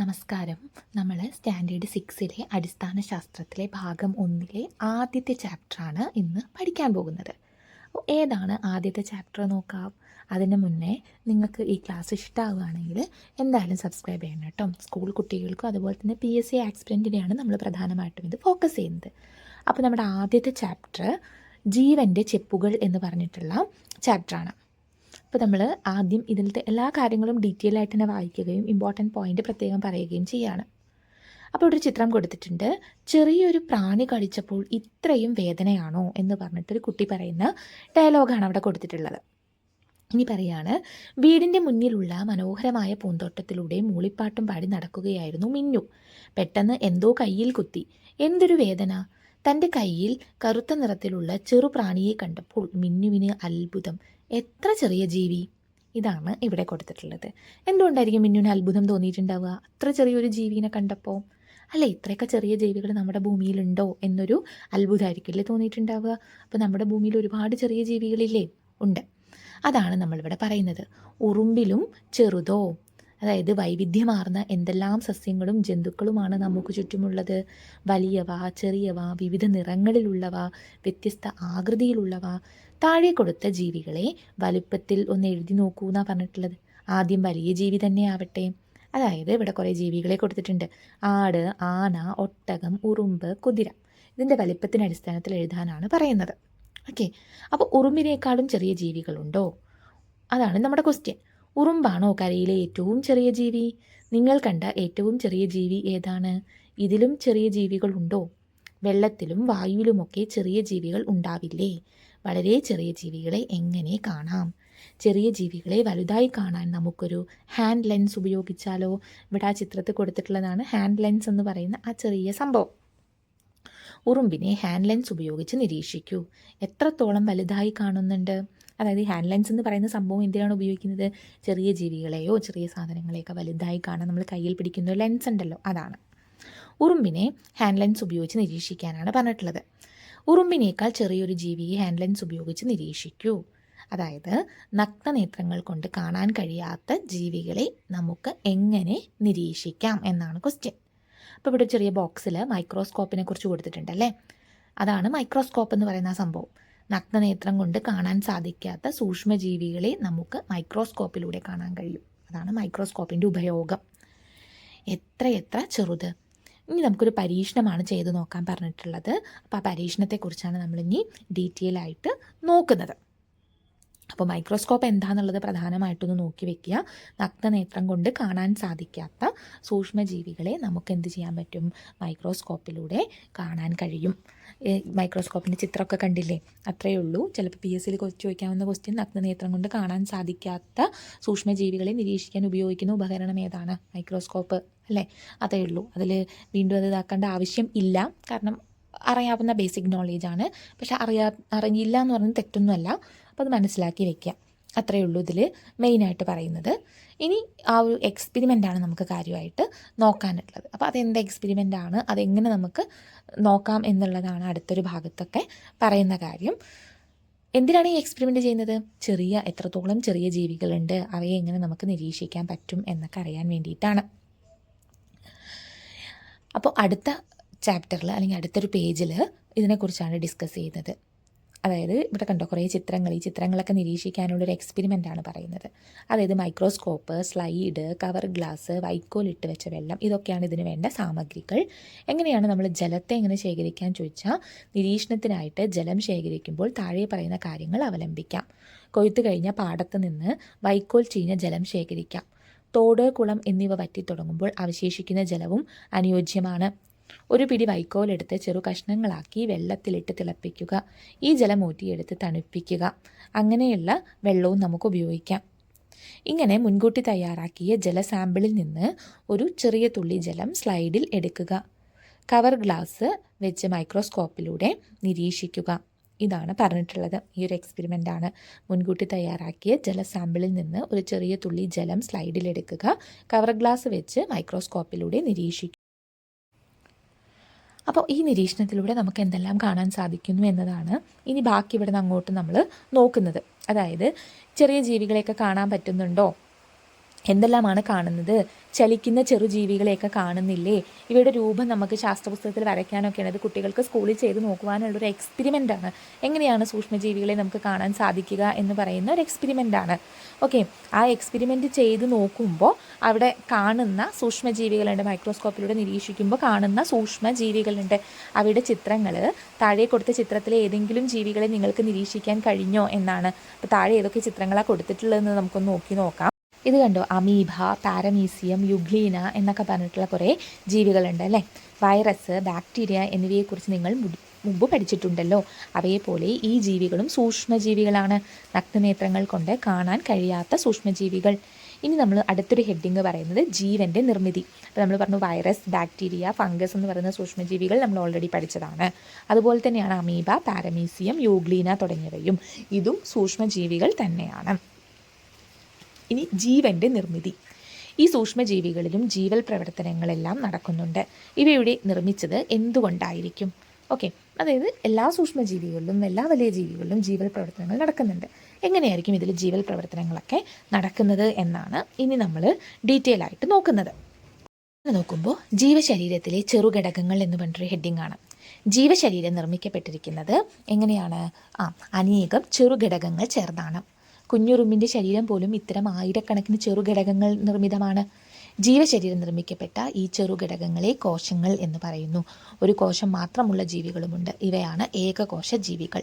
നമസ്കാരം. നമ്മൾ സ്റ്റാൻഡേർഡ് സിക്സിലെ അടിസ്ഥാന ശാസ്ത്രത്തിലെ ഭാഗം ഒന്നിലെ ആദ്യത്തെ ചാപ്റ്ററാണ് ഇന്ന് പഠിക്കാൻ പോകുന്നത്. അപ്പോൾ ഏതാണ് ആദ്യത്തെ ചാപ്റ്റർ നോക്കാം. അതിന് മുന്നേ നിങ്ങൾക്ക് ഈ ക്ലാസ് ഇഷ്ടമാവുകയാണെങ്കിൽ എന്തായാലും സബ്സ്ക്രൈബ് ചെയ്യണം കേട്ടോ. സ്കൂൾ കുട്ടികൾക്കും അതുപോലെ തന്നെ പി എസ് സി ആക്സിഡന്റിനെയാണ് നമ്മൾ പ്രധാനമായിട്ടും ഇത് ഫോക്കസ് ചെയ്യുന്നത്. അപ്പോൾ നമ്മുടെ ആദ്യത്തെ ചാപ്റ്റർ ജീവന്റെ ചെപ്പുകൾ എന്ന് പറഞ്ഞിട്ടുള്ള ചാപ്റ്ററാണ്. അപ്പോൾ നമ്മൾ ആദ്യം ഇതിലത്തെ എല്ലാ കാര്യങ്ങളും ഡീറ്റെയിൽ ആയിട്ട് തന്നെ വായിക്കുകയും ഇമ്പോർട്ടന്റ് പോയിന്റ് പ്രത്യേകം പറയുകയും ചെയ്യാണ്. അപ്പോൾ ഒരു ചിത്രം കൊടുത്തിട്ടുണ്ട്. ചെറിയൊരു പ്രാണി കടിച്ചപ്പോൾ ഇത്രയും വേദനയാണോ എന്ന് പറഞ്ഞിട്ടൊരു കുട്ടി പറയുന്ന ഡയലോഗാണ് അവിടെ കൊടുത്തിട്ടുള്ളത്. ഇനി പറയാണ് വീടിന്റെ മുന്നിലുള്ള മനോഹരമായ പൂന്തോട്ടത്തിലൂടെ മൂളിപ്പാട്ടും പാടി നടക്കുകയായിരുന്നു മിന്നു. പെട്ടെന്ന് എന്തോ കയ്യിൽ കുത്തി. എന്തൊരു വേദന. തന്റെ കയ്യിൽ കറുത്ത നിറത്തിലുള്ള ചെറുപ്രാണിയെ കണ്ടപ്പോൾ മിന്നുവിന് അത്ഭുതം. എത്ര ചെറിയ ജീവി? ഇതാണ് ഇവിടെ കൊടുത്തിട്ടുള്ളത്. എന്തുകൊണ്ടായിരിക്കും മിന്നുവിന് അത്ഭുതം തോന്നിയിട്ടുണ്ടാവുക? അത്ര ചെറിയൊരു ജീവിനെ കണ്ടപ്പോൾ അല്ലേ ഇത്രയൊക്കെ ചെറിയ ജീവികൾ നമ്മുടെ ഭൂമിയിലുണ്ടോ എന്നൊരു അത്ഭുതമായിരിക്കും അല്ലേ തോന്നിയിട്ടുണ്ടാവുക? അപ്പോൾ നമ്മുടെ ഭൂമിയിൽ ഒരുപാട് ചെറിയ ജീവികളില്ലേ? ഉണ്ട്. അതാണ് നമ്മളിവിടെ പറയുന്നത്. ഉറുമ്പിലും ചെറുതോ അതായത് വൈവിധ്യമാർന്ന എന്തെല്ലാം സസ്യങ്ങളും ജന്തുക്കളുമാണ് നമുക്ക് ചുറ്റുമുള്ളത്. വലിയവ ചെറിയവ വിവിധ നിറങ്ങളിലുള്ളവ വ്യത്യസ്ത ആകൃതിയിലുള്ളവ താഴെ കൊടുത്ത ജീവികളെ വലുപ്പത്തിൽ ഒന്ന് എഴുതി നോക്കൂ എന്നാണ് പറഞ്ഞിട്ടുള്ളത്. ആദ്യം വലിയ ജീവി തന്നെ ആവട്ടെ. അതായത് ഇവിടെ കുറേ ജീവികളെ കൊടുത്തിട്ടുണ്ട്. ആട് ആന ഒട്ടകം ഉറുമ്പ് കുതിര. ഇതിന്റെ വലിപ്പത്തിന്റെ അടിസ്ഥാനത്തിൽ എഴുതാനാണ് പറയുന്നത്. ഓക്കെ. അപ്പോൾ ഉറുമ്പിനേക്കാളും ചെറിയ ജീവികളുണ്ടോ? അതാണ് നമ്മുടെ ക്വസ്റ്റ്യൻ ഉറുമ്പാണോ കരയിലെ ഏറ്റവും ചെറിയ ജീവി? നിങ്ങൾ കണ്ട ഏറ്റവും ചെറിയ ജീവി ഏതാണ്? ഇതിലും ചെറിയ ജീവികളുണ്ടോ വെള്ളത്തിലും വായുവിലുമൊക്കെ ചെറിയ ജീവികൾ ഉണ്ടാവില്ലേ? വളരെ ചെറിയ ജീവികളെ എങ്ങനെ കാണാം? ചെറിയ ജീവികളെ വലുതായി കാണാൻ നമുക്കൊരു ഹാൻഡ് ലെൻസ് ഉപയോഗിച്ചാലോ? ഇവിടെ ആ ചിത്രത്തിൽ കൊടുത്തിട്ടുള്ളതാണ് ഹാൻഡ് ലെൻസ് എന്ന് പറയുന്ന ആ ചെറിയ സംഭവം. ഉറുമ്പിനെ ഹാൻഡ് ലെൻസ് ഉപയോഗിച്ച് നിരീക്ഷിക്കൂ. എത്രത്തോളം വലുതായി കാണുന്നുണ്ട്? അതായത് ഈ ഹാൻഡ് ലെൻസ് എന്ന് പറയുന്ന സംഭവം എന്തിനാണ് ഉപയോഗിക്കുന്നത്? ചെറിയ ജീവികളെയോ ചെറിയ സാധനങ്ങളെയൊക്കെ വലുതായി കാണാൻ നമ്മൾ കയ്യിൽ പിടിക്കുന്ന ലെൻസ് ഉണ്ടല്ലോ അതാണ്. ഉറുമ്പിനെ ഹാൻഡ് ലെൻസ് ഉപയോഗിച്ച് നിരീക്ഷിക്കാനാണ് പറഞ്ഞിട്ടുള്ളത്. ഉറുമ്പിനേക്കാൾ ചെറിയൊരു ജീവിയെ ഹാൻഡ് ലെൻസ് ഉപയോഗിച്ച് നിരീക്ഷിക്കൂ. അതായത് നഗ്നനേത്രങ്ങൾ കൊണ്ട് കാണാൻ കഴിയാത്ത ജീവികളെ നമുക്ക് എങ്ങനെ നിരീക്ഷിക്കാം എന്നാണ് ക്വസ്റ്റ്യൻ അപ്പോൾ ഇവിടെ ചെറിയ ബോക്സിൽ മൈക്രോസ്കോപ്പിനെ കുറിച്ച് കൊടുത്തിട്ടുണ്ടല്ലേ അതാണ് മൈക്രോസ്കോപ്പ് എന്ന് പറയുന്ന സംഭവം. നഗ്നനേത്രം കൊണ്ട് കാണാൻ സാധിക്കാത്ത സൂക്ഷ്മജീവികളെ നമുക്ക് മൈക്രോസ്കോപ്പിലൂടെ കാണാൻ കഴിയും. അതാണ് മൈക്രോസ്കോപ്പിന്റെ ഉപയോഗം. എത്ര എത്ര ചെറുത്. ഇനി നമുക്കൊരു പരീക്ഷണമാണ് ചെയ്തു നോക്കാൻ പറഞ്ഞിട്ടുള്ളത്. അപ്പോൾ ആ പരീക്ഷണത്തെക്കുറിച്ചാണ് നമ്മളിനി ഡീറ്റെയിൽ ആയിട്ട് നോക്കുന്നത്. അപ്പോൾ മൈക്രോസ്കോപ്പ് എന്താണെന്നുള്ളത് പ്രധാനമായിട്ടൊന്ന് നോക്കി വെക്കുക. നഗ്നനേത്രം കൊണ്ട് കാണാൻ സാധിക്കാത്ത സൂക്ഷ്മജീവികളെ നമുക്ക് എന്ത് ചെയ്യാൻ പറ്റും? മൈക്രോസ്കോപ്പിലൂടെ കാണാൻ കഴിയും. മൈക്രോസ്കോപ്പിന്റെ ചിത്രമൊക്കെ കണ്ടില്ലേ? അത്രയേ ഉള്ളൂ. ചിലപ്പോൾ പി എസ് സിയിൽ ചോദിക്കാവുന്ന ക്വസ്റ്റ്യൻ നഗ്നനേത്രം കൊണ്ട് കാണാൻ സാധിക്കാത്ത സൂക്ഷ്മജീവികളെ നിരീക്ഷിക്കാൻ ഉപയോഗിക്കുന്ന ഉപകരണം ഏതാണ്? മൈക്രോസ്കോപ്പ് അല്ലേ? അതേ ഉള്ളൂ. അതിൽ വീണ്ടും അത് ഇതാക്കേണ്ട ആവശ്യം ഇല്ല. കാരണം അറിയാവുന്ന ബേസിക് നോളേജാണ് പക്ഷെ അറിയാ അറിയില്ല എന്ന് പറയുന്നത് തെറ്റൊന്നുമല്ല. അപ്പോൾ അത് മനസ്സിലാക്കി വെക്കുക അത്രയേ ഉള്ളൂ ഇതിൽ മെയിനായിട്ട് പറയുന്നത്. ഇനി ആ ഒരു എക്സ്പെരിമെന്റാണ് നമുക്ക് കാര്യമായിട്ട് നോക്കാനുള്ളത്. അപ്പോൾ അതെന്ത് എക്സ്പെരിമെന്റ് ആണ്? അതെങ്ങനെ നമുക്ക് നോക്കാം എന്നുള്ളതാണ് അടുത്തൊരു ഭാഗത്തൊക്കെ പറയുന്ന കാര്യം. എന്തിനാണ് ഈ എക്സ്പെരിമെന്റ് ചെയ്യുന്നത്? ചെറിയ എത്രത്തോളം ചെറിയ ജീവികളുണ്ട്? അവയെ എങ്ങനെ നമുക്ക് നിരീക്ഷിക്കാൻ പറ്റും എന്നൊക്കെ അറിയാൻ വേണ്ടിയിട്ടാണ്. അപ്പോൾ അടുത്ത ചാപ്റ്ററിൽ അല്ലെങ്കിൽ അടുത്തൊരു പേജിൽ ഇതിനെക്കുറിച്ചാണ് ഡിസ്കസ് ചെയ്യുന്നത്. അതായത് ഇവിടെ കണ്ടോ കുറേ ചിത്രങ്ങൾ ഈ ചിത്രങ്ങളൊക്കെ നിരീക്ഷിക്കാനുള്ളൊരു ആണ് പറയുന്നത്. അതായത് മൈക്രോസ്കോപ്പ് സ്ലൈഡ് കവർ ഗ്ലാസ് വൈക്കോൽ ഇട്ട് വെച്ച വെള്ളം ഇതൊക്കെയാണ് ഇതിന് വേണ്ട സാമഗ്രികൾ. എങ്ങനെയാണ് നമ്മൾ ജലത്തെ എങ്ങനെ ശേഖരിക്കാൻ ചോദിച്ചാൽ നിരീക്ഷണത്തിനായിട്ട് ജലം ശേഖരിക്കുമ്പോൾ താഴെ പറയുന്ന കാര്യങ്ങൾ അവലംബിക്കാം. കൊയ്ത്ത് കഴിഞ്ഞ പാടത്ത് നിന്ന് വൈക്കോൽ ചീഞ്ഞ ജലം ശേഖരിക്കാം. തോട് കുളം എന്നിവ വറ്റിത്തുടങ്ങുമ്പോൾ അവശേഷിക്കുന്ന ജലവും അനുയോജ്യമാണ്. ഒരു പിടി വൈക്കോലെടുത്ത് ചെറു കഷ്ണങ്ങളാക്കി വെള്ളത്തിലിട്ട് തിളപ്പിക്കുക. ഈ ജലം ഊറ്റിയെടുത്ത് തണുപ്പിക്കുക. അങ്ങനെയുള്ള വെള്ളവും നമുക്ക് ഉപയോഗിക്കാം. ഇങ്ങനെ മുൻകൂട്ടി തയ്യാറാക്കിയ ജല സാമ്പിളിൽ നിന്ന് ഒരു ചെറിയ തുള്ളി ജലം സ്ലൈഡിൽ എടുക്കുക. കവർ ഗ്ലാസ് വെച്ച് മൈക്രോസ്കോപ്പിലൂടെ നിരീക്ഷിക്കുക. ഇതാണ് പറഞ്ഞിട്ടുള്ളത്. ഈ ഒരു എക്സ്പെരിമെന്റ് ആണ്. മുൻകൂട്ടി തയ്യാറാക്കിയ ജല സാമ്പിളിൽ നിന്ന് ഒരു ചെറിയ തുള്ളി ജലം സ്ലൈഡിൽ എടുക്കുക. കവർ ഗ്ലാസ് വെച്ച് മൈക്രോസ്കോപ്പിലൂടെ നിരീക്ഷിക്കുക. അപ്പോൾ ഈ നിരീക്ഷണത്തിലൂടെ നമുക്ക് എന്തെല്ലാം കാണാൻ സാധിക്കുന്നു എന്നതാണ് ഇനി ബാക്കി ഇവിടെ നിന്ന് അങ്ങോട്ട് നമ്മൾ നോക്കുന്നത്. അതായത് ചെറിയ ജീവികളെയൊക്കെ കാണാൻ പറ്റുന്നുണ്ടോ? എന്തെല്ലാമാണ് കാണുന്നത്? ചലിക്കുന്ന ചെറുജീവികളെയൊക്കെ കാണുന്നില്ലേ? ഇവയുടെ രൂപം നമുക്ക് ശാസ്ത്രപുസ്തകത്തിൽ വരയ്ക്കാനൊക്കെയാണ് അത് കുട്ടികൾക്ക് സ്കൂളിൽ ചെയ്ത് നോക്കുവാനുള്ളൊരു ആണ്. എങ്ങനെയാണ് സൂക്ഷ്മജീവികളെ നമുക്ക് കാണാൻ സാധിക്കുക എന്ന് പറയുന്ന ഒരു എക്സ്പെരിമെന്റാണ് ഓക്കെ ആ എക്സ്പെരിമെന്റ് ചെയ്ത് നോക്കുമ്പോൾ അവിടെ കാണുന്ന സൂക്ഷ്മജീവികളുണ്ട്. മൈക്രോസ്കോപ്പിലൂടെ നിരീക്ഷിക്കുമ്പോൾ കാണുന്ന സൂക്ഷ്മജീവികളുണ്ട്. അവയുടെ ചിത്രങ്ങൾ താഴെ കൊടുത്ത ചിത്രത്തിലെ ഏതെങ്കിലും ജീവികളെ നിങ്ങൾക്ക് നിരീക്ഷിക്കാൻ കഴിഞ്ഞോ എന്നാണ്. അപ്പോൾ താഴെ ഏതൊക്കെ ചിത്രങ്ങളാണ് കൊടുത്തിട്ടുള്ളതെന്ന് നമുക്കൊന്ന് നോക്കി നോക്കാം. ഇത് കണ്ടോ? അമീബ പാരമീസിയം യുഗ്ലീന എന്നൊക്കെ പറഞ്ഞിട്ടുള്ള കുറേ ജീവികളുണ്ട് അല്ലേ? വൈറസ് ബാക്ടീരിയ എന്നിവയെക്കുറിച്ച് നിങ്ങൾ മുമ്പ് പഠിച്ചിട്ടുണ്ടല്ലോ. അവയെപ്പോലെ ഈ ജീവികളും സൂക്ഷ്മജീവികളാണ്. നഗ്നനേത്രങ്ങൾ കൊണ്ട് കാണാൻ കഴിയാത്ത സൂക്ഷ്മജീവികൾ. ഇനി നമ്മൾ അടുത്തൊരു ഹെഡിങ് പറയുന്നത് ജീവന്റെ നിർമ്മിതി. അപ്പോൾ നമ്മൾ പറഞ്ഞു വൈറസ് ബാക്ടീരിയ ഫംഗസ് എന്ന് പറയുന്ന സൂക്ഷ്മജീവികൾ നമ്മൾ ഓൾറെഡി പഠിച്ചതാണ്. അതുപോലെ തന്നെയാണ് അമീബ പാരമീസിയം യൂഗ്ലീന തുടങ്ങിയവയും. ഇതും സൂക്ഷ്മജീവികൾ തന്നെയാണ്. ഇനി ജീവന്റെ നിർമ്മിതി. ഈ സൂക്ഷ്മജീവികളിലും ജീവൽ പ്രവർത്തനങ്ങളെല്ലാം നടക്കുന്നുണ്ട്. ഇവയുടെ നിർമ്മിച്ചത് എന്തുകൊണ്ടായിരിക്കും? ഓക്കെ അതായത് എല്ലാ സൂക്ഷ്മജീവികളിലും എല്ലാ വലിയ ജീവികളിലും ജീവൽ പ്രവർത്തനങ്ങൾ നടക്കുന്നുണ്ട്. എങ്ങനെയായിരിക്കും ഇതിൽ ജീവൽ പ്രവർത്തനങ്ങളൊക്കെ നടക്കുന്നത് എന്നാണ് ഇനി നമ്മൾ ഡീറ്റെയിൽ ആയിട്ട് നോക്കുന്നത്. നോക്കുമ്പോൾ ജീവശരീരത്തിലെ ചെറുഘടകങ്ങൾ എന്ന് പറഞ്ഞൊരു ഹെഡിങ് ആണ്. ജീവശരീരം നിർമ്മിക്കപ്പെട്ടിരിക്കുന്നത് എങ്ങനെയാണ്? ആ അനേകം ചെറുഘടകങ്ങൾ ചേർന്നാണ്. കുഞ്ഞുറുമ്പിന്റെ ശരീരം പോലും ഇത്തരം ആയിരക്കണക്കിന് ചെറുഘടകങ്ങൾ നിർമ്മിതമാണ്. ജീവശരീരം നിർമ്മിക്കപ്പെട്ട ഈ ചെറുഘടകങ്ങളെ കോശങ്ങൾ എന്ന് പറയുന്നു. ഒരു കോശം മാത്രമുള്ള ജീവികളുമുണ്ട്. ഇവയാണ് ഏകകോശ ജീവികൾ.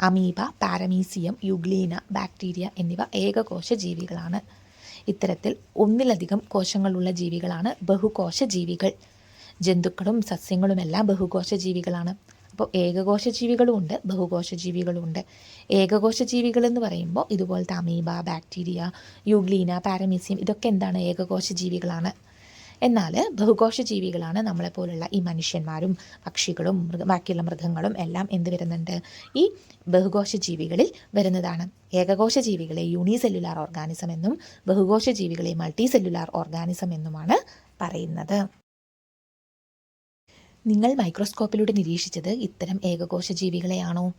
അമീബ പാരമീസിയം യുഗ്ലീന ബാക്ടീരിയ എന്നിവ ഏകകോശ ജീവികളാണ്. ഇത്തരത്തിൽ ഒന്നിലധികം കോശങ്ങളുള്ള ജീവികളാണ് ബഹുകോശ ജീവികൾ. ജന്തുക്കളും സസ്യങ്ങളുമെല്ലാം ബഹുകോശ ജീവികളാണ്. അപ്പോൾ ഏകകോശ ജീവികളും ഉണ്ട് ബഹുകോശ ജീവികളും ഉണ്ട് ഏകകോശ ജീവികൾ എന്ന് പറയുമ്പോൾ ഇതുപോലത്തെ അമീബ ബാക്ടീരിയ യുഗ്ലീന പാരമീസിയം ഇതൊക്കെ എന്താണ്? ഏകകോശ ജീവികളാണ് എന്നാൽ ബഹുകോശ ജീവികളാണ് നമ്മളെപ്പോലുള്ള ഈ മനുഷ്യന്മാരും പക്ഷികളും മൃഗ ബാക്കിയുള്ള മൃഗങ്ങളും എല്ലാം എന്ത് വരുന്നുണ്ട്? ഈ ബഹുകോശ ജീവികളിൽ വരുന്നതാണ്. ഏകകോശ ജീവികളെ യൂണിസെല്ലുലാർ ഓർഗാനിസം എന്നും ബഹുകോശ ജീവികളെ മൾട്ടി സെല്ലുലാർ ഓർഗാനിസം എന്നുമാണ് പറയുന്നത്. നിങ്ങൾ മൈക്രോസ്കോപ്പിലൂടെ നിരീക്ഷിച്ചത് ഇത്തരം ഏകകോശ ജീവികളെയാണോ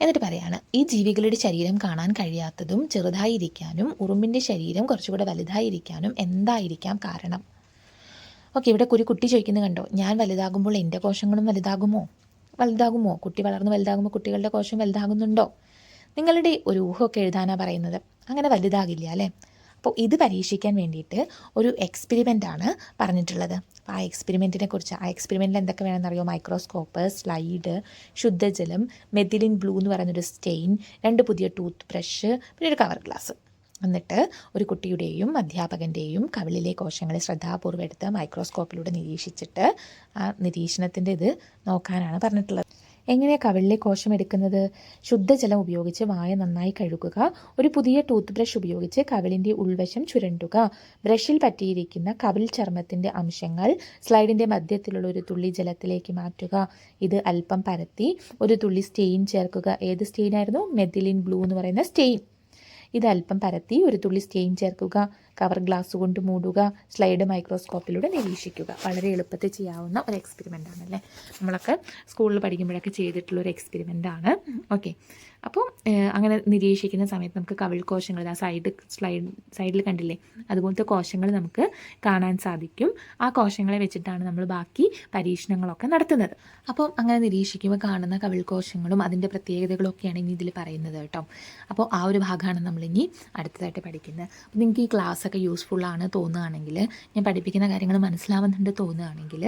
എന്നിട്ട് പറയാണ് ഈ ജീവികളുടെ ശരീരം കാണാൻ കഴിയാത്തതും ചെറുതായിരിക്കാനും ഉറുമ്പിന്റെ ശരീരം കുറച്ചുകൂടെ വലുതായിരിക്കാനും എന്തായിരിക്കാം കാരണം? ഓക്കെ ഇവിടെ ഒരു കുട്ടി ചോദിക്കുന്നത് കണ്ടോ ഞാൻ വലുതാകുമ്പോൾ എന്റെ കോശങ്ങളും വലുതാകുമോ? വലുതാകുമോ? കുട്ടി വളർന്ന് വലുതാകുമ്പോൾ കുട്ടികളുടെ കോശം വലുതാകുന്നുണ്ടോ? നിങ്ങളുടെ ഒരു ഊഹമൊക്കെ എഴുതാനാണ് പറയുന്നത്. അങ്ങനെ വലുതാകില്ല അല്ലേ? അപ്പോൾ ഇത് പരീക്ഷിക്കാൻ വേണ്ടിയിട്ട് ഒരു എക്സ്പെരിമെന്റ് ആണ് പറഞ്ഞിട്ടുള്ളത്. അപ്പോൾ ആ എക്സ്പെരിമെന്റിനെ കുറിച്ച് ആ എക്സ്പെരിമെന്റിൽ എന്തൊക്കെ വേണമെന്നറിയോ? മൈക്രോസ്കോപ്പ് സ്ലൈഡ് ശുദ്ധജലം മെതിലിൻ ബ്ലൂ എന്ന് പറയുന്നൊരു സ്റ്റെയിൻ രണ്ട് പുതിയ ടൂത്ത് ബ്രഷ് പിന്നെ ഒരു കവർ ഗ്ലാസ് എന്നിട്ട് ഒരു കുട്ടിയുടെയും അധ്യാപകന്റെയും കവിളിലെ കോശങ്ങളെ ശ്രദ്ധാപൂർവം എടുത്ത് മൈക്രോസ്കോപ്പിലൂടെ നിരീക്ഷിച്ചിട്ട് ആ നിരീക്ഷണത്തിന്റെ ഇത് നോക്കാനാണ് പറഞ്ഞിട്ടുള്ളത്. എങ്ങനെയാണ് കവിളിലെ കോശം എടുക്കുന്നത്? ശുദ്ധജലം ഉപയോഗിച്ച് വായ നന്നായി കഴുകുക. ഒരു പുതിയ ടൂത്ത് ബ്രഷ് ഉപയോഗിച്ച് കവിളിന്റെ ഉൾവശം ചുരണ്ടുക. ബ്രഷിൽ പറ്റിയിരിക്കുന്ന കവിൾ ചർമ്മത്തിന്റെ അംശങ്ങൾ സ്ലൈഡിന്റെ മധ്യത്തിലുള്ള ഒരു തുള്ളി ജലത്തിലേക്ക് മാറ്റുക. ഇത് അല്പം പരത്തി ഒരു തുള്ളി സ്റ്റെയിൻ ചേർക്കുക. ഏത് സ്റ്റെയിൻ ആയിരുന്നു? മെഥിലിൻ ബ്ലൂ എന്ന് പറയുന്ന സ്റ്റെയിൻ. ഇത് അല്പം പരത്തി ഒരു തുള്ളി സ്റ്റെയിൻ ചേർക്കുക. കവർ ഗ്ലാസ് കൊണ്ട് മൂടുക. സ്ലൈഡ് മൈക്രോസ്കോപ്പിലൂടെ നിരീക്ഷിക്കുക. വളരെ എളുപ്പത്തിൽ ചെയ്യാവുന്ന ഒരു എക്സ്പെരിമെന്റ് ആണല്ലേ? നമ്മളൊക്കെ സ്കൂളിൽ പഠിക്കുമ്പോഴൊക്കെ ചെയ്തിട്ടുള്ള ഒരു എക്സ്പെരിമെന്റ് ആണ്. ഓക്കെ അപ്പോൾ അങ്ങനെ നിരീക്ഷിക്കുന്ന സമയത്ത് നമുക്ക് കവിൾ കോശങ്ങൾ ആ സൈഡ് സ്ലൈഡ് സൈഡിൽ കണ്ടില്ലേ? അതുപോലത്തെ കോശങ്ങൾ നമുക്ക് കാണാൻ സാധിക്കും. ആ കോശങ്ങളെ വെച്ചിട്ടാണ് നമ്മൾ ബാക്കി പരീക്ഷണങ്ങളൊക്കെ നടത്തുന്നത്. അപ്പോൾ അങ്ങനെ നിരീക്ഷിക്കുമ്പോൾ കാണുന്ന കവിൾ കോശങ്ങളും അതിന്റെ പ്രത്യേകതകളൊക്കെയാണ് ഇനി ഇതിൽ പറയുന്നത് കേട്ടോ. അപ്പോൾ ആ ഒരു ഭാഗമാണ് നമ്മളിനി അടുത്തതായിട്ട് പഠിക്കുന്നത്. അപ്പോൾ നിങ്ങൾക്ക് ഈ ക്ലാസ് ഒക്കെ യൂസ്ഫുൾ ആണ് തോന്നുകയാണെങ്കിൽ ഞാൻ പഠിപ്പിക്കുന്ന കാര്യങ്ങൾ മനസ്സിലാവുന്നുണ്ട് തോന്നുകയാണെങ്കിൽ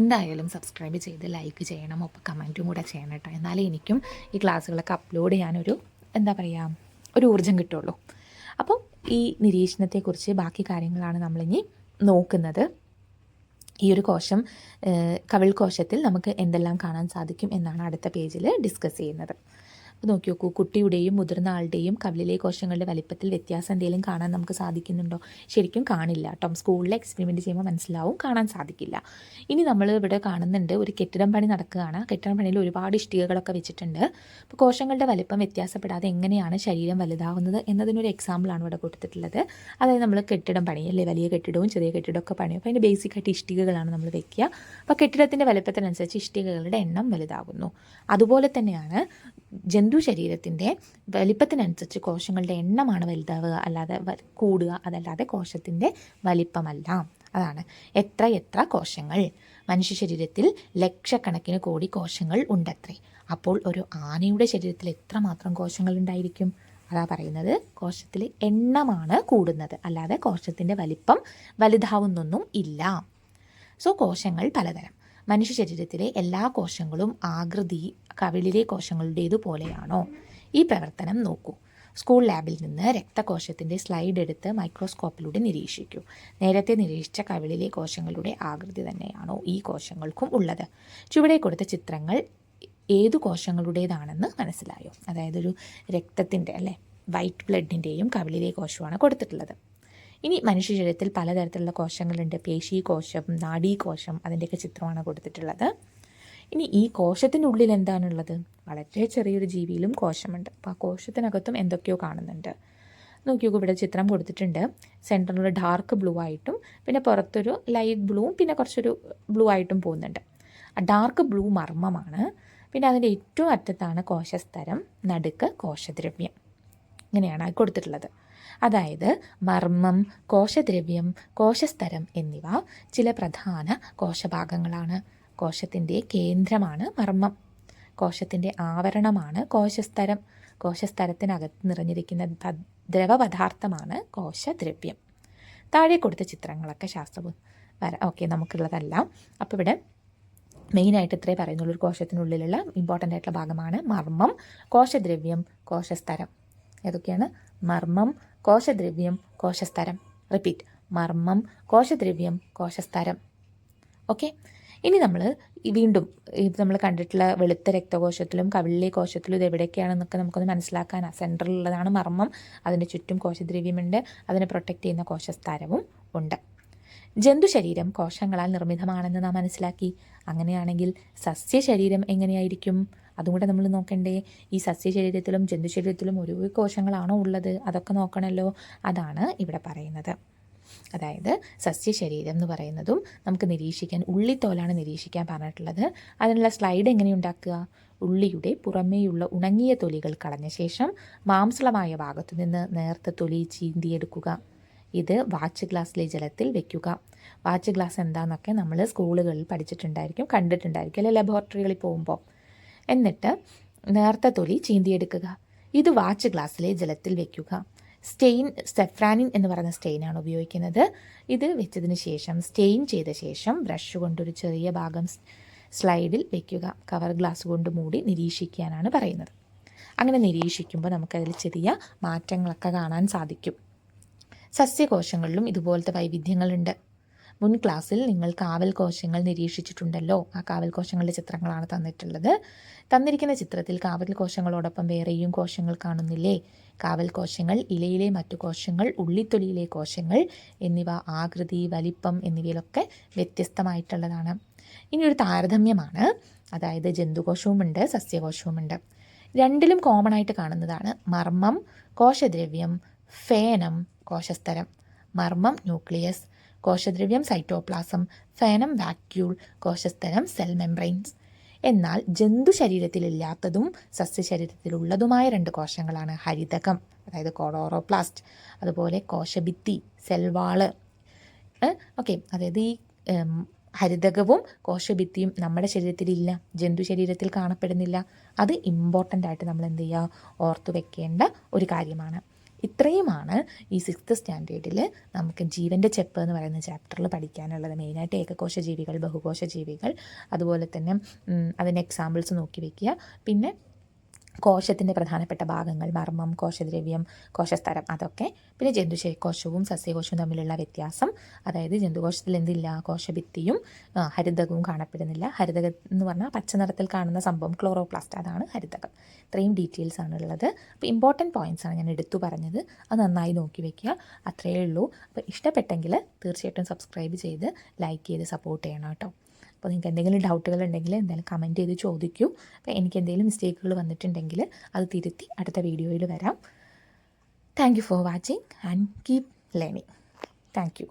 എന്തായാലും സബ്സ്ക്രൈബ് ചെയ്ത് ലൈക്ക് ചെയ്യണം. ഒപ്പം കമന്റും കൂടെ ചെയ്യണം കേട്ടോ. എന്നാലേ എനിക്കും ഈ ക്ലാസ്സുകളൊക്കെ അപ്ലോഡ് ചെയ്യാനൊരു എന്താ പറയുക ഒരു ഊർജം കിട്ടുള്ളൂ. അപ്പോൾ ഈ നിരീക്ഷണത്തെക്കുറിച്ച് ബാക്കി കാര്യങ്ങളാണ് നമ്മളിനി നോക്കുന്നത്. ഈ ഒരു കോശം കവിൾ കോശത്തിൽ നമുക്ക് എന്തെല്ലാം കാണാൻ സാധിക്കും എന്നാണ് അടുത്ത പേജിൽ ഡിസ്കസ് ചെയ്യുന്നത്. നോക്കി നോക്കൂ കുട്ടിയുടെയും മുതിർന്ന ആളുടെയും കവിളിലെ കോശങ്ങളുടെ വലിപ്പത്തിൽ വ്യത്യാസം എന്തെങ്കിലും കാണാൻ നമുക്ക് സാധിക്കുന്നുണ്ടോ? ശരിക്കും കാണില്ല കേട്ടോ. സ്കൂളിൽ എക്സ്പെരിമെന്റ് ചെയ്യുമ്പോൾ മനസ്സിലാവും. കാണാൻ സാധിക്കില്ല. ഇനി നമ്മൾ ഇവിടെ കാണുന്നുണ്ട് ഒരു കെട്ടിടം പണി നടക്കുകയാണ്. കെട്ടിടം പണിയിൽ ഒരുപാട് ഇഷ്ടികകളൊക്കെ വെച്ചിട്ടുണ്ട്. അപ്പോൾ കോശങ്ങളുടെ വലിപ്പം വ്യത്യാസപ്പെടാതെ എങ്ങനെയാണ് ശരീരം വലുതാവുന്നത് എന്നതിനൊരു എക്സാമ്പിളാണ് ഇവിടെ കൊടുത്തിട്ടുള്ളത്. അതായത് നമ്മൾ കെട്ടിടം പണി അല്ലേ? വലിയ കെട്ടിടവും ചെറിയ കെട്ടിടമൊക്കെ പണിയും. അപ്പോൾ അതിന്റെ ബേസിക് ആയിട്ട് ഇഷ്ടികകളാണ് നമ്മൾ വെക്കുക. അപ്പോൾ കെട്ടിടത്തിന്റെ വലിപ്പത്തിനനുസരിച്ച് ഇഷ്ടികകളുടെ എണ്ണം വലുതാകുന്നു. അതുപോലെ തന്നെയാണ് ജന്തു ശരീരത്തിന്റെ വലിപ്പത്തിനനുസരിച്ച് കോശങ്ങളുടെ എണ്ണമാണ് വലുതാവുക അല്ലാതെ കൂടുക അതല്ലാതെ കോശത്തിന്റെ വലിപ്പമല്ല. അതാണ് എത്ര എത്ര കോശങ്ങൾ. മനുഷ്യ ശരീരത്തിൽ ലക്ഷക്കണക്കിന് കോടി കോശങ്ങൾ ഉണ്ടത്രേ. അപ്പോൾ ഒരു ആനയുടെ ശരീരത്തിൽ എത്ര മാത്രം കോശങ്ങൾ ഉണ്ടായിരിക്കും? അതാ പറയുന്നത് കോശത്തിലെ എണ്ണമാണ് കൂടുന്നത് അല്ലാതെ കോശത്തിന്റെ വലിപ്പം വലുതാവുന്നൊന്നും ഇല്ല. സോ കോശങ്ങൾ പലതരം. മനുഷ്യ ശരീരത്തിലെ എല്ലാ കോശങ്ങളും ആകൃതി കവിളിലെ കോശങ്ങളുടേതുപോലെയാണോ ഈ പ്രവർത്തനം നോക്കൂ. സ്കൂൾ ലാബിൽ നിന്ന് രക്തകോശത്തിന്റെ സ്ലൈഡ് എടുത്ത് മൈക്രോസ്കോപ്പിലൂടെ നിരീക്ഷിക്കൂ. നേരത്തെ നിരീക്ഷിച്ച കവിളിലെ കോശങ്ങളുടെ ആകൃതി തന്നെയാണോ ഈ കോശങ്ങൾക്കും ഉള്ളത്? ചുവടെ കൊടുത്ത ചിത്രങ്ങൾ ഏതു കോശങ്ങളുടേതാണെന്ന് മനസ്സിലായോ? അതായത് ഒരു രക്തത്തിന്റെ അല്ലേ? വൈറ്റ് ബ്ലഡിന്റെയും കവിളിലെ കോശമാണ് കൊടുത്തിട്ടുള്ളത്. ഇനി മനുഷ്യ ശരീരത്തിൽ പലതരത്തിലുള്ള കോശങ്ങളുണ്ട്. പേശി കോശം നാഡീ കോശം അതിന്റെയൊക്കെ ചിത്രമാണ് കൊടുത്തിട്ടുള്ളത്. ഇനി ഈ കോശത്തിനുള്ളിൽ എന്താണുള്ളത്? വളരെ ചെറിയൊരു ജീവിയിലും കോശമുണ്ട്. അപ്പോൾ ആ കോശത്തിനകത്തും എന്തൊക്കെയോ കാണുന്നുണ്ട്. നോക്കിയോ ഇവിടെ ചിത്രം കൊടുത്തിട്ടുണ്ട്. സെന്ററിൽ ഡാർക്ക് ബ്ലൂ ആയിട്ടും പിന്നെ പുറത്തൊരു ലൈറ്റ് ബ്ലൂവും പിന്നെ കുറച്ചൊരു ബ്ലൂ ആയിട്ടും പോകുന്നുണ്ട്. ആ ഡാർക്ക് ബ്ലൂ മർമ്മമാണ്. പിന്നെ അതിന്റെ ഏറ്റവും അറ്റത്താണ് കോശസ്തരം നടുക്ക് കോശദ്രവ്യം. ഇങ്ങനെയാണ് കൊടുത്തിട്ടുള്ളത്. അതായത് മർമ്മം കോശദ്രവ്യം കോശസ്തരം എന്നിവ ചില പ്രധാന കോശഭാഗങ്ങളാണ്. കോശത്തിന്റെ കേന്ദ്രമാണ് മർമ്മം. കോശത്തിന്റെ ആവരണമാണ് കോശസ്തരം. കോശസ്തരത്തിനകത്ത് നിറഞ്ഞിരിക്കുന്ന ദ്രവ ദ്രവപദാർത്ഥമാണ് കോശദ്രവ്യം. താഴെ കൊടുത്ത ചിത്രങ്ങളൊക്കെ ശാസ്ത്രവും വര ഓക്കെ നമുക്കുള്ളതല്ല. അപ്പോൾ ഇവിടെ മെയിനായിട്ട് ഇത്രേ പറയുന്നുള്ളൂ. ഒരു കോശത്തിനുള്ളിലുള്ള ഇമ്പോർട്ടന്റ് ആയിട്ടുള്ള ഭാഗമാണ് മർമ്മം കോശദ്രവ്യം കോശസ്തരം. ഏതൊക്കെയാണ്? മർമ്മം കോശദ്രവ്യം കോശസ്തരം. റിപ്പീറ്റ് മർമ്മം കോശദ്രവ്യം കോശസ്തരം. ഓക്കെ ഇനി നമ്മൾ വീണ്ടും നമ്മൾ കണ്ടിട്ടുള്ള വെളുത്ത രക്തകോശത്തിലും കവിളിലെ കോശത്തിലും ഇത് എവിടെയൊക്കെയാണെന്നൊക്കെ നമുക്കൊന്ന് മനസ്സിലാക്കാനാണ് സെൻട്രലുള്ളതാണ് മർമ്മം അതിന്റെ ചുറ്റും കോശദ്രവ്യമുണ്ട് അതിനെ പ്രൊട്ടക്റ്റ് ചെയ്യുന്ന കോശസ്തരവും ഉണ്ട്. ജന്തുശരീരം കോശങ്ങളാൽ നിർമ്മിതമാണെന്ന് നാം മനസ്സിലാക്കി. അങ്ങനെയാണെങ്കിൽ സസ്യശരീരം എങ്ങനെയായിരിക്കും? അതും നമ്മൾ നോക്കണ്ടേ ഈ സസ്യശരീരത്തിലും ജന്തുശരീരത്തിലും ജന്തു ശരീരത്തിലും ഒരു കോശങ്ങളാണോ ഉള്ളത്? അതൊക്കെ നോക്കണമല്ലോ അതാണ് ഇവിടെ പറയുന്നത്. അതായത് സസ്യശരീരം എന്ന് പറയുന്നതും നമുക്ക് നിരീക്ഷിക്കാൻ ഉള്ളിത്തോലാണ് നിരീക്ഷിക്കാൻ പറഞ്ഞിട്ടുള്ളത്. അതിനുള്ള സ്ലൈഡ് എങ്ങനെ ഉണ്ടാക്കുക? ഉള്ളിയുടെ പുറമേയുള്ള ഉണങ്ങിയ തൊലികൾ കളഞ്ഞ ശേഷം മാംസളമായ ഭാഗത്തു നിന്ന് നേർത്ത തൊലി ചീന്തിയെടുക്കുക. ഇത് വാച്ച് ഗ്ലാസ്സിലെ ജലത്തിൽ വെക്കുക. വാച്ച് ഗ്ലാസ് എന്താണെന്നൊക്കെ നമ്മൾ സ്കൂളുകളിൽ പഠിച്ചിട്ടുണ്ടായിരിക്കും കണ്ടിട്ടുണ്ടായിരിക്കും അല്ലെ ലബോറട്ടറികളിൽ പോകുമ്പോൾ എന്നിട്ട് നേർത്ത തൊലി ചീന്തിയെടുക്കുക. ഇത് വാച്ച് ഗ്ലാസ്സിലെ ജലത്തിൽ വെക്കുക. സ്റ്റെയിൻ സെഫ്രാനിൻ എന്ന് പറയുന്ന സ്റ്റെയിനാണ് ഉപയോഗിക്കുന്നത്. ഇത് വെച്ചതിന് ശേഷം സ്റ്റെയിൻ ചെയ്ത ശേഷം ബ്രഷ് കൊണ്ടൊരു ചെറിയ ഭാഗം സ്ലൈഡിൽ വെക്കുക. കവർ ഗ്ലാസ് കൊണ്ട് മൂടി നിരീക്ഷിക്കാനാണ് പറയുന്നത്. അങ്ങനെ നിരീക്ഷിക്കുമ്പോൾ നമുക്കതിൽ ചെറിയ മാറ്റങ്ങളൊക്കെ കാണാൻ സാധിക്കും. സസ്യകോശങ്ങളിലും ഇതുപോലത്തെ വൈവിധ്യങ്ങളുണ്ട്. മുൻ ക്ലാസ്സിൽ നിങ്ങൾ കാവൽ കോശങ്ങൾ നിരീക്ഷിച്ചിട്ടുണ്ടല്ലോ. ആ കാവൽ കോശങ്ങളുടെ ചിത്രങ്ങളാണ് തന്നിട്ടുള്ളത്. തന്നിരിക്കുന്ന ചിത്രത്തിൽ കാവൽ കോശങ്ങളോടൊപ്പം വേറെയും കോശങ്ങൾ കാണുന്നില്ലേ? കാവൽ കോശങ്ങൾ ഇലയിലെ മറ്റു കോശങ്ങൾ ഉള്ളിത്തൊലിയിലെ കോശങ്ങൾ എന്നിവ ആകൃതി വലിപ്പം എന്നിവയിലൊക്കെ വ്യത്യസ്തമായിട്ടുള്ളതാണ്. ഇനി ഒരു താരതമ്യമാണ്. അതായത് ജന്തുകോശവുമുണ്ട് സസ്യകോശവുമുണ്ട്. രണ്ടിലും കോമൺ ആയിട്ട് കാണുന്നതാണ് മർമ്മം കോശദ്രവ്യം ഫേനം കോശസ്തരം. മർമ്മം ന്യൂക്ലിയസ് കോശദ്രവ്യം സൈറ്റോപ്ലാസം ഫേനം വാക്യൂൾ കോശസ്ഥലം സെൽ മെംബ്രെയിൻസ് എന്നാൽ ജന്തു ശരീരത്തിലില്ലാത്തതും സസ്യശരീരത്തിലുള്ളതുമായ രണ്ട് കോശങ്ങളാണ് ഹരിതകം അതായത് കോളോറോപ്ലാസ്റ്റ് അതുപോലെ കോശഭിത്തി സെൽവാൾ. ഓക്കെ അതായത് ഈ ഹരിതകവും കോശഭിത്തിയും നമ്മുടെ ശരീരത്തിലില്ല ജന്തു ശരീരത്തിൽ കാണപ്പെടുന്നില്ല. അത് ഇമ്പോർട്ടന്റ് ആയിട്ട് നമ്മൾ എന്ത് ചെയ്യുക ഓർത്തു വെക്കേണ്ട ഒരു കാര്യമാണ്. ഇത്രയുമാണ് ഈ സിക്സ്ത് സ്റ്റാൻഡേർഡിൽ നമുക്ക് ജീവന്റെ ചെപ്പ് എന്ന് പറയുന്ന ചാപ്റ്ററിൽ പഠിക്കാനുള്ളത്. മെയിനായിട്ട് ഏകകോശ ജീവികൾ ബഹുകോശ ജീവികൾ അതുപോലെ തന്നെ അതിന്റെ എക്സാമ്പിൾസ് നോക്കി വയ്ക്കുക പിന്നെ കോശത്തിന്റെ പ്രധാനപ്പെട്ട ഭാഗങ്ങൾ മർമ്മം കോശദ്രവ്യം കോശസ്തരം അതൊക്കെ പിന്നെ ജന്തുശൈ കോശവും സസ്യകോശവും തമ്മിലുള്ള വ്യത്യാസം അതായത് ജന്തുകോശത്തിൽ എന്തില്ല കോശഭിത്തിയും ഹരിതകവും കാണപ്പെടുന്നില്ല. ഹരിതകം എന്ന് പറഞ്ഞാൽ പച്ച നിറത്തിൽ കാണുന്ന സംഭവം ക്ലോറോപ്ലാസ്റ്റ് അതാണ് ഹരിതകം. ഇത്രയും ഡീറ്റെയിൽസ് ആണ് ഉള്ളത്. അപ്പോൾ ഇമ്പോർട്ടന്റ് പോയിന്റ്സ് ആണ് ഞാൻ എടുത്തു പറഞ്ഞത്. അത് നന്നായി നോക്കി വെക്കുക. അത്രയേ ഉള്ളൂ. അപ്പോൾ ഇഷ്ടപ്പെട്ടെങ്കിൽ തീർച്ചയായിട്ടും സബ്സ്ക്രൈബ് ചെയ്ത് ലൈക്ക് ചെയ്ത് സപ്പോർട്ട് ചെയ്യണം കേട്ടോ. അപ്പോൾ നിങ്ങൾക്ക് എന്തെങ്കിലും ഡൗട്ടുകൾ ഉണ്ടെങ്കിൽ എന്തായാലും കമന്റ് ചെയ്ത് ചോദിക്കൂ. അപ്പോൾ എനിക്ക് എന്തെങ്കിലും മിസ്റ്റേക്കുകൾ വന്നിട്ടുണ്ടെങ്കിൽ അത് തിരുത്തി അടുത്ത വീഡിയോയിൽ വരാം. Thank you for watching and keep learning thank you